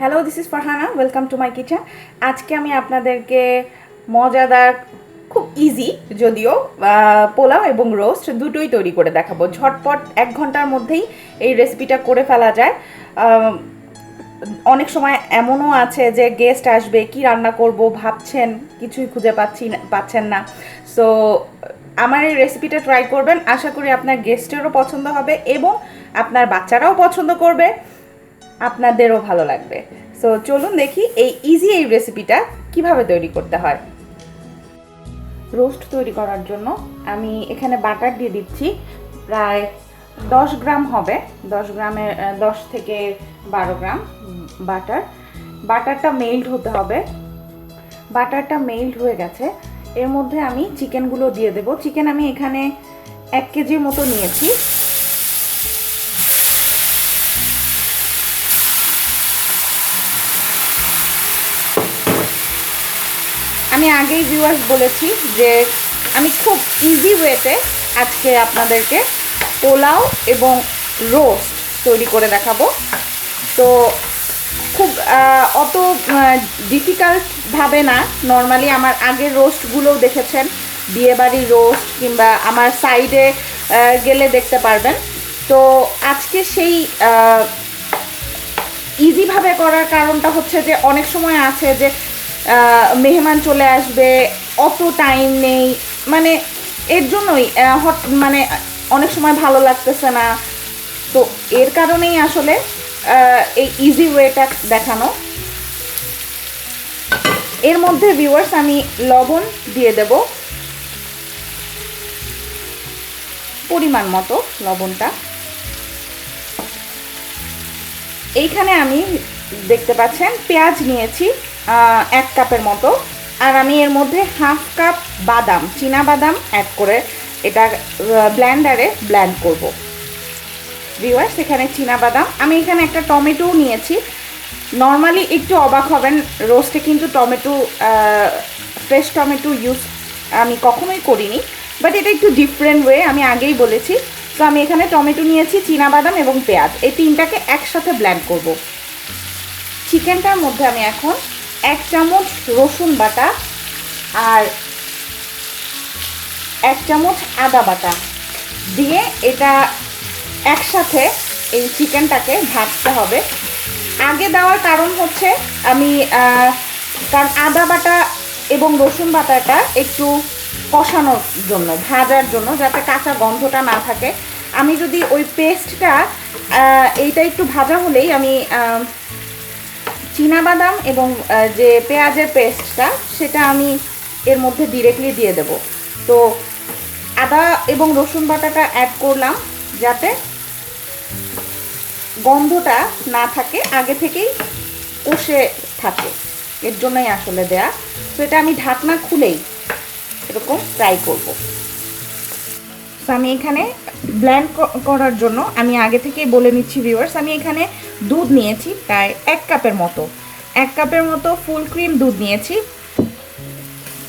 Hello this is Farhana welcome to my kitchen আজকে আমি আপনাদেরকে মজাদার, খুব ইজি যদিও পোলাও এবং রোস্ট দুটোই তৈরি করে দেখাবো। ঝটপট এক ঘণ্টার মধ্যেই এই রেসিপিটা করে ফেলা যায়। অনেক সময় এমনও আছে যে গেস্ট আসবে, কি রান্না করব ভাবছেন, কিছুই খুঁজে পাচ্ছি পাচ্ছেন না। সো আমার এই রেসিপিটা ট্রাই করবেন। আশা করি আপনার গেস্টেরও পছন্দ হবে এবং আপনার বাচ্চারাও পছন্দ করবে। আপনাদেরও ভালো লাগবে। সো চলুন দেখি এই ইজি এই রেসিপিটা কীভাবে তৈরি করতে হয়। রোস্ট তৈরি করার জন্য আমি এখানে বাটার দিয়ে দিচ্ছি। প্রায় দশ গ্রাম হবে। দশ গ্রামের আহ, দশ থেকে বারো গ্রাম বাটার বাটারটা মেল্ট হতে হবে। বাটারটা মেল্ট হয়ে গেছে। এর মধ্যে আমি চিকেনগুলো দিয়ে দেবো। চিকেন আমি এখানে এক কেজির মতো নিয়েছি। আমি আগেই ভিউয়ার্স বলেছি যে আমি খুব ইজি ওয়েতে আজকে আপনাদেরকে পোলাও এবং রোস্ট তৈরি করে দেখাবো। তো খুব অত ডিফিকাল্টভাবে না। নর্মালি আমার আগের রোস্টগুলোও দেখেছেন। বিয়েবাড়ির রোস্ট কিংবা আমার সাইডে গেলে দেখতে পারবেন। তো আজকে সেই ইজিভাবে করার কারণটা হচ্ছে যে অনেক সময় আছে যে মেহমান চলে আসবে, অত টাইম নেই। মানে এর জন্যই হট মানে অনেক সময় ভালো লাগতেছে না। তো এর কারণেই আসলে এই ইজি ওয়েটা দেখানো। এর মধ্যে ভিউয়ার্স আমি লবণ দিয়ে দেব। পরিমাণ মতো লবণটা। এইখানে আমি দেখতে পাচ্ছেন, পেঁয়াজ নিয়েছি। এক কাপের মতো। আর আমি এর মধ্যে হাফ কাপ বাদাম, চীনা বাদাম অ্যাড করে এটা ব্ল্যান্ডারে ব্ল্যান্ড করব। ভিউয়ার্স এখানে চীনা বাদাম। আমি এখানে একটা টমেটোও নিয়েছি। নর্মালি একটু অবাক হবেন রোস্টে কিন্তু টমেটো ফ্রেশ টমেটো ইউজ আমি কখনোই করিনি। বাট এটা একটু ডিফারেন্ট ওয়ে আমি আগেই বলেছি। তো আমি এখানে টমেটো নিয়েছি, চীনা বাদাম এবং পেঁয়াজ। এই তিনটাকে একসাথে ব্ল্যান্ড করব। চিকেনটার মধ্যে আমি এখন এক চামচ রসুন বাটা আর এক চামচ আদা বাটা দিয়ে এটা একসাথে এই চিকেনটাকে ভাজতে হবে। আগে দেওয়ার কারণ হচ্ছে আমি কারণ আদা বাটা এবং রসুন বাটাটা একটু কষানোর জন্য, ভাজার জন্য যাতে কাঁচা গন্ধটা না থাকে। আমি যদি ওই পেস্টটা এইটা একটু ভাজা হলেই আমি বাদাম এবং যে পেঁয়াজের পেস্টটা, সেটা আমি এর মধ্যে ডিরেক্টলি দিয়ে দেব। তো আদা এবং রসুন বাটাটা অ্যাড করলাম, যাতে গন্ধটা না থাকে, আগে থেকেই কষে থাকে। এর জন্যই আসলে দেয়া। তো এটা আমি ঢাকনা খুলেই এরকম ফ্রাই করব। তো আমি এখানে ব্ল্যান্ড করার জন্য আমি আগে থেকেই বলে নিচ্ছি ভিউয়ার্স আমি এখানে দুধ নিয়েছি প্রায় এক কাপের মতো। এক কাপের মতো ফুল ক্রিম দুধ নিয়েছি।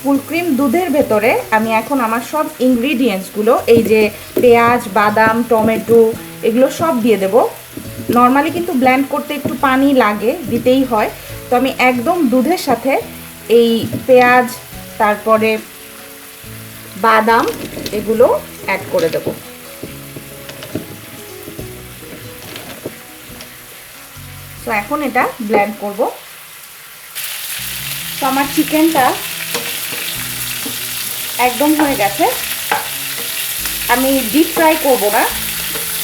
ফুল ক্রিম দুধের ভেতরে আমি এখন আমার সব ইনগ্রিডিয়েন্টসগুলো এই যে পেঁয়াজ, বাদাম, টমেটো, এগুলো সব দিয়ে দেব। নর্মালি কিন্তু ব্ল্যান্ড করতে একটু পানি লাগে, দিতেই হয়। তো আমি একদম দুধের সাথে এই পেঁয়াজ, তারপরে বাদাম, এগুলো অ্যাড করে দেব। তো এখন এটা ব্ল্যান্ড করব। তো আমার চিকেনটা একদম হয়ে গেছে। আমি ডিপ ফ্রাই করব না।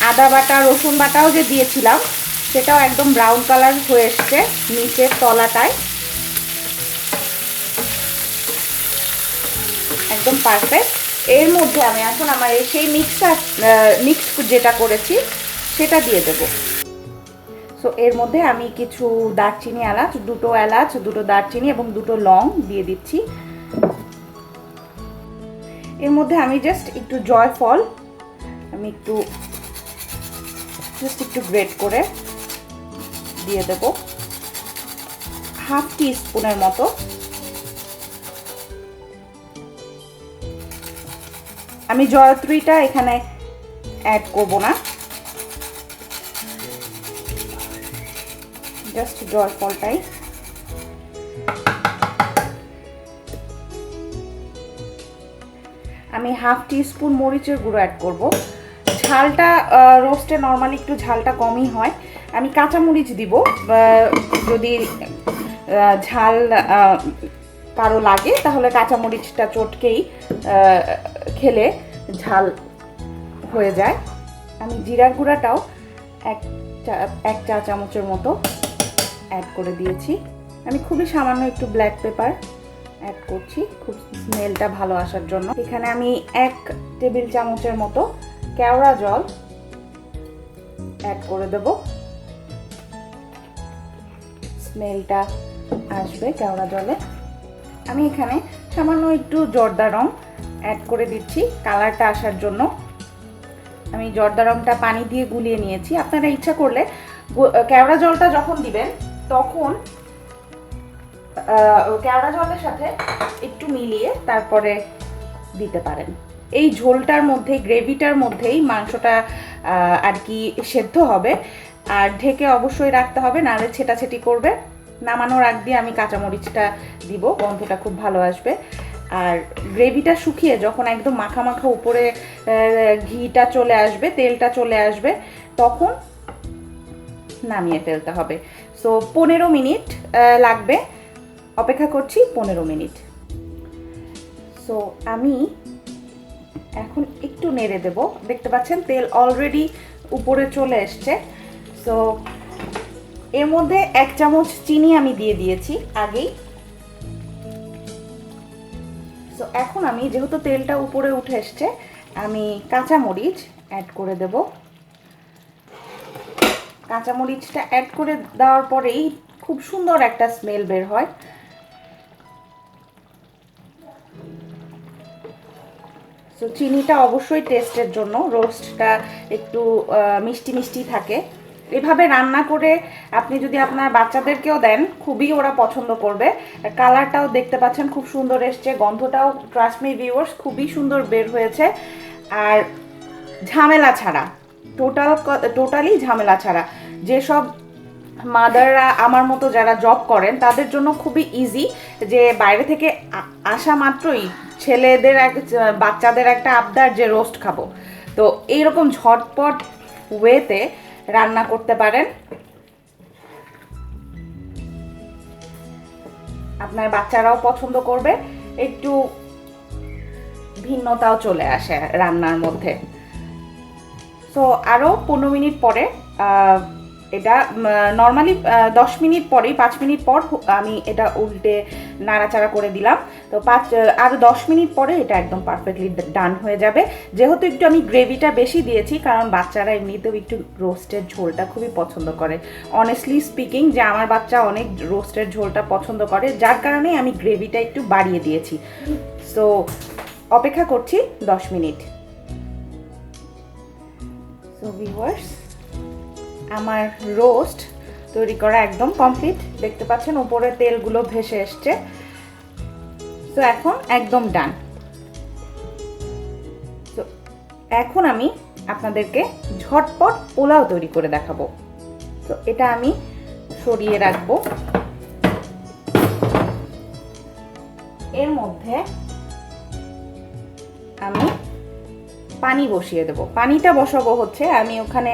আদা বাটা, রসুন বাটাও যে দিয়েছিলাম, সেটাও একদম ব্রাউন কালার হয়ে এসছে নিচের তলাটায়। একদম পারফেক্ট এর মধ্যে আমি এখন আমার সেই মিক্সার মিক্স যেটা করেছি, সেটা দিয়ে দেব। সো এর মধ্যে আমি কিছু দারচিনি এলাচ, দুটো এলাচ, দুটো দারচিনি এবং দুটো লং দিয়ে দিচ্ছি। এর মধ্যে আমি জাস্ট একটু জয়ফল, আমি একটু জাস্ট একটু গ্রেট করে দিয়ে দেব। হাফ টি স্পুনের মতো। আমি জয়ত্রীটা এখানে অ্যাড করব না। জাস্ট জয়ফলটাই আমি হাফ টি স্পুন মরিচের গুঁড়ো অ্যাড করব। ঝালটা রোস্টে নর্মালি একটু ঝালটা কমই হয়। আমি কাঁচা মরিচ দিব যদি ঝাল কারও লাগে, তাহলে কাঁচামরিচটা চটকেই খেলে ঝাল হয়ে যায়। আমি জিরার গুঁড়াটাও এক চা এক চা চামচের মতো অ্যাড করে দিয়েছি। আমি খুবই সামান্য একটু ব্ল্যাক পেপার অ্যাড করছি, খুব স্মেলটা ভালো আসার জন্য। এখানে আমি এক টেবিল চামচের মতো কেওড়া জল অ্যাড করে দেব। স্মেলটা আসবে কেওড়া জলে। আমি এখানে সামান্য একটু জর্দা রং অ্যাড করে দিচ্ছি, কালারটা আসার জন্য। আমি জর্দা রংটা পানি দিয়ে গুলিয়ে নিয়েছি। আপনারা ইচ্ছা করলে কেওড়া জলটা যখন দিবেন, তখন কেওড়া জলের সাথে একটু মিলিয়ে তারপরে দিতে পারেন। এই ঝোলটার মধ্যেই, গ্রেভিটার মধ্যেই মাংসটা আর কি সেদ্ধ হবে। আর ঢেকে অবশ্যই রাখতে হবে, নাহলে ছেটাছেটি করবে। নামানোর আগ দিয়ে আমি কাঁচামরিচটা দিব, গন্ধটা খুব ভালো আসবে। আর গ্রেভিটা শুকিয়ে যখন একদম মাখা মাখা উপরে ঘিটা চলে আসবে, তেলটা চলে আসবে, তখন নামিয়ে ফেলতে হবে। সো পনেরো মিনিট লাগবে। অপেক্ষা করছি পনেরো মিনিট। সো আমি এখন একটু নেড়ে দেব। দেখতে পাচ্ছেন, তেল অলরেডি উপরে চলে এসছে। সো এর মধ্যে এক চামচ চিনি আমি দিয়ে দিয়েছি আগেই। সো এখন আমি যেহেতু তেলটা উপরে উঠে এসছে, আমি কাঁচামরিচ অ্যাড করে দেব। কাঁচামরিচটা অ্যাড করে দেওয়ার পরেই খুব সুন্দর একটা স্মেল বের হয়। তো চিনিটা অবশ্যই টেস্টের জন্য রোস্টটা একটু মিষ্টি মিষ্টি থাকে। এভাবে রান্না করে আপনি যদি আপনার বাচ্চাদেরকেও দেন, খুবই ওরা পছন্দ করবে। কালারটাও দেখতে পাচ্ছেন, খুব সুন্দর এসছে। গন্ধটাও ট্রাস্ট মি ভিউয়ার্স খুবই সুন্দর বের হয়েছে। আর ঝামেলা ছাড়া টোটাল টোটালি ঝামেলা ছাড়া, যেসব মাদাররা আমার মতো যারা জব করেন, তাদের জন্য খুবই ইজি যে বাইরে থেকে আসা মাত্রই ছেলেদের এক, বাচ্চাদের একটা আবদার যে রোস্ট খাব। তো এইরকম ঝটপট ওয়েতে রান্না করতে পারেন। আপনার বাচ্চারাও পছন্দ করবে। একটু ভিন্নতাও চলে আসে রান্নার মধ্যে। তো আরও পনেরো মিনিট পরে এটা নর্মালি দশ মিনিট পরেই, পাঁচ মিনিট পর আমি এটা উল্টে নাড়াচাড়া করে দিলাম। তো পাঁচ আরও দশ মিনিট পরে এটা একদম পারফেক্টলি ডান হয়ে যাবে। যেহেতু একটু আমি গ্রেভিটা বেশি দিয়েছি, কারণ বাচ্চারা এমনিতেও একটু রোস্টের ঝোলটা খুবই পছন্দ করে। অনেস্টলি স্পিকিং যে আমার বাচ্চা অনেক রোস্টের ঝোলটা পছন্দ করে, যার কারণে আমি গ্রেভিটা একটু বাড়িয়ে দিয়েছি। সো অপেক্ষা করছি দশ মিনিট। সো ভিউয়ার্স আমার রোস্ট তৈরি করা একদম কমপ্লিট। দেখতে পাচ্ছেন উপরে তেলগুলো ভেসে এসছে। তো এখন একদম ডান। তো এখন আমি আপনাদেরকে ঝটপট পোলাও তৈরি করে দেখাবো। তো এটা আমি সরিয়ে রাখব। এর মধ্যে আমি পানি বসিয়ে দেবো। পানিটা বসাবো হচ্ছে, আমি ওখানে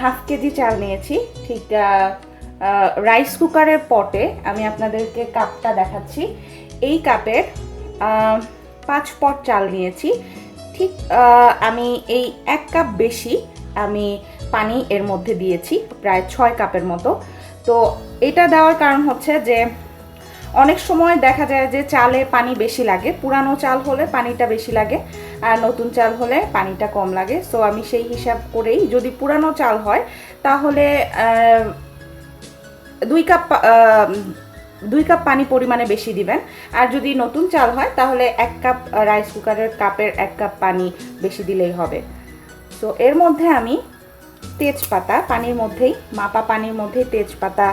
হাফ কেজি চাল নিয়েছি। ঠিক রাইস কুকারের পটে আমি আপনাদেরকে কাপটা দেখাচ্ছি। এই কাপের পাঁচ পট চাল নিয়েছি। ঠিক আমি এই এক কাপ বেশি আমি পানি এর মধ্যে দিয়েছি, প্রায় ছয় কাপের মতো। তো এটা দেওয়ার কারণ হচ্ছে যে, অনেক সময় দেখা যায় যে চালে পানি বেশি লাগে। পুরানো চাল হলে পানিটা বেশি লাগে। আর নতুন চাল হলে পানিটা কম লাগে। সো আমি সেই হিসাব করেই যদি পুরানো চাল হয়, তাহলে দুই কাপ দুই কাপ পানি পরিমাণে বেশি দিবেন। আর যদি নতুন চাল হয়, তাহলে এক কাপ রাইস কুকারের কাপের এক কাপ পানি বেশি দিলেই হবে। তো এর মধ্যে আমি তেজপাতা, পানির মধ্যেই, মাপা পানির মধ্যেই তেজপাতা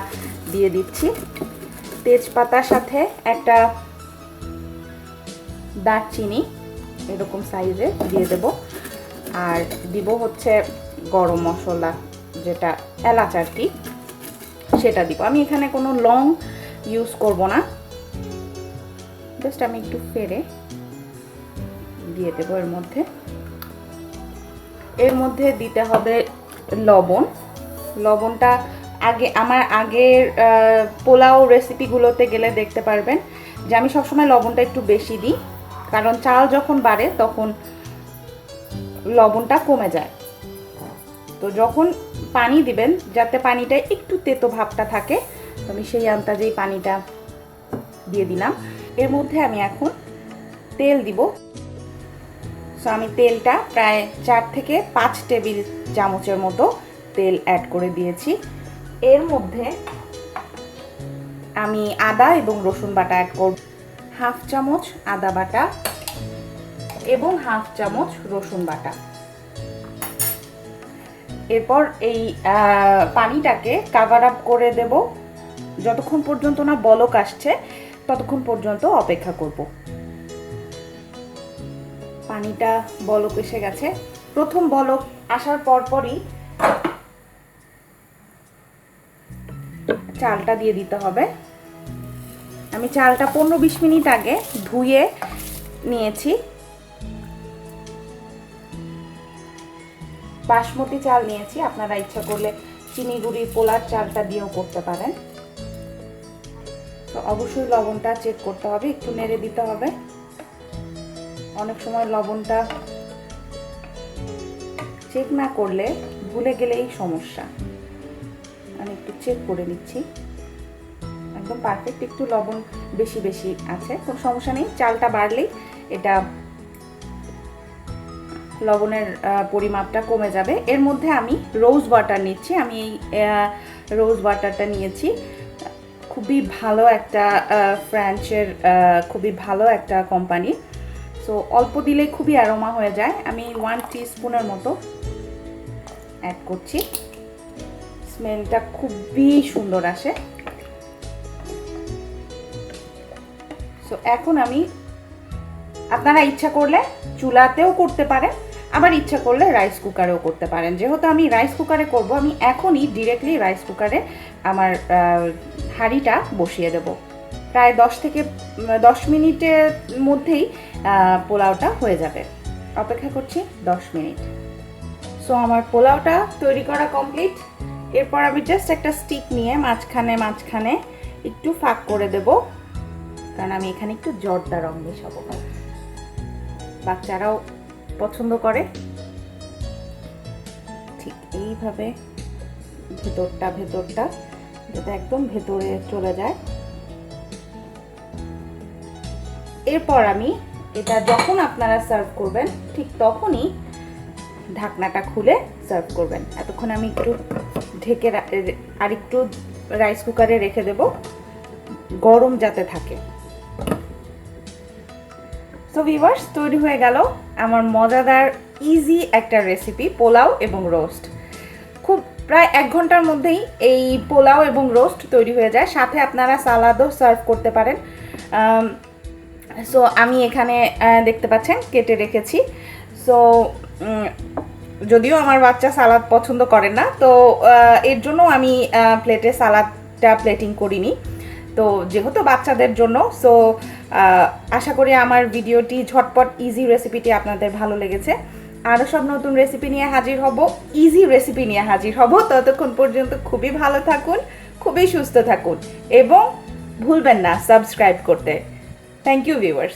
দিয়ে দিচ্ছি। তেজপাতার সাথে একটা দারচিনি এরকম সাইজে দিয়ে দেব। আর দিব হচ্ছে গরম মশলা, যেটা এলাচ আর কি, সেটা দিব। আমি এখানে কোনো লং ইউজ করব না। জাস্ট আমি একটু ফেরে দিয়ে দেবো এর মধ্যে। এর মধ্যে দিতে হবে লবণ। লবণটা আগে, আমার আগের পোলাও রেসিপিগুলোতে গেলে দেখতে পারবেন যে আমি সবসময় লবণটা একটু বেশি দিই। কারণ চাল যখন বাড়ে, তখন লবণটা কমে যায়। তো যখন পানি দিবেন, যাতে পানিটা একটু তেতো ভাবটা থাকে, তো আমি সেই আন্দাজেই পানিটা দিয়ে দিলাম। এর মধ্যে আমি এখন তেল দিব। সো আমি তেলটা প্রায় চার থেকে পাঁচ টেবিল চামচের মতো তেল অ্যাড করে দিয়েছি। এর মধ্যে আমি আদা এবং রসুন বাটা অ্যাড করব। হাফ চামচ আদা বাটা এবং হাফ চামচ রসুন বাটা। এরপর এই পানিটাকে কাভার আপ করে দেব। যতক্ষণ পর্যন্ত না বলক আসছে, ততক্ষণ পর্যন্ত অপেক্ষা করব। পানিটা বলক এসে গেছে। প্রথম বলক আসার পরপরই চালটা দিয়ে দিতে হবে। আমি চালটা পনেরো বিশ মিনিট আগে ধুয়ে নিয়েছি। বাসমতি চাল নিয়েছি, আপনারা ইচ্ছা করলে চিনি গুঁড়ি, পোলার চালটা দিয়েও করতে পারেন। তো অবশ্যই লবণটা চেক করতে হবে, একটু নেড়ে দিতে হবে। অনেক সময় লবণটা চেক না করলে ভুলে গেলেই সমস্যা। আমি একটু চেক করে নিচ্ছি। একদম পারফেক্ট একটু লবণ বেশি বেশি আছে, কোনো সমস্যা নেই। চালটা বাড়লেই এটা লবণের পরিমাপটা কমে যাবে। এর মধ্যে আমি রোজ ওয়াটার নিচ্ছি। আমি এই রোজ ওয়াটারটা নিয়েছি। খুবই ভালো একটা ফ্রান্সের খুবই ভালো একটা কোম্পানি সো অল্প দিলেই খুবই অ্যারোমা হয়ে যায়। আমি ওয়ান স্পুনের মতো অ্যাড করছি। স্মেলটা খুবই সুন্দর আসে। সো এখন আমি আপনারা ইচ্ছা করলে চুলাতেও করতে পারেন, আবার ইচ্ছা করলে রাইস কুকারেও করতে পারেন। যেহেতু আমি রাইস কুকারে করব, আমি এখনই ডিরেক্টলি রাইস কুকারে আমার হাঁড়িটা বসিয়ে দেব। প্রায় দশ থেকে দশ মিনিটের মধ্যেই পোলাওটা হয়ে যাবে। অপেক্ষা করছি দশ মিনিট। সো আমার পোলাওটা তৈরি করা কমপ্লিট এরপর আমি জাস্ট একটা স্টিক নিয়ে মাঝখানে মাঝখানে একটু ফাঁক করে দেব। কারণ আমি এখানে একটু জর্দা রং মেশাবো। বাচ্চারাও পছন্দ করে। ঠিক এইভাবে ভেতরটা ভেতরটা যাতে একদম ভেতরে চলে যায়। এরপর আমি এটা যখন আপনারা সার্ভ করবেন, ঠিক তখনই ঢাকনাটা খুলে সার্ভ করবেন। এতক্ষণ আমি একটু ঢেকে রা- এ- আর একটু রাইস কুকারে রেখে দেব। গরম যাতে থাকে। সো ভিভার্স তৈরি হয়ে গেল আমার মজাদার ইজি একটা রেসিপি পোলাও এবং রোস্ট খুব প্রায় এক ঘণ্টার মধ্যেই এই পোলাও এবং রোস্ট তৈরি হয়ে যায়। সাথে আপনারা সালাদও সার্ভ করতে পারেন। সো আমি এখানে দেখতে পাচ্ছেন, কেটে রেখেছি। সো যদিও আমার বাচ্চা সালাদ পছন্দ করে না, তো এর জন্য আমি প্লেটে সালাদটা প্লেটিং করিনি। তো, যেহেতু বাচ্চাদের জন্য সো আশা করি আমার ভিডিওটি ঝটপট ইজি রেসিপিটি আপনাদের ভালো লেগেছে। আরও সব নতুন রেসিপি নিয়ে হাজির হব ইজি রেসিপি নিয়ে হাজির হব। ততক্ষণ পর্যন্ত খুবই ভালো থাকুন, খুবই সুস্থ থাকুন এবং ভুলবেন না সাবস্ক্রাইব করতে। Thank you viewers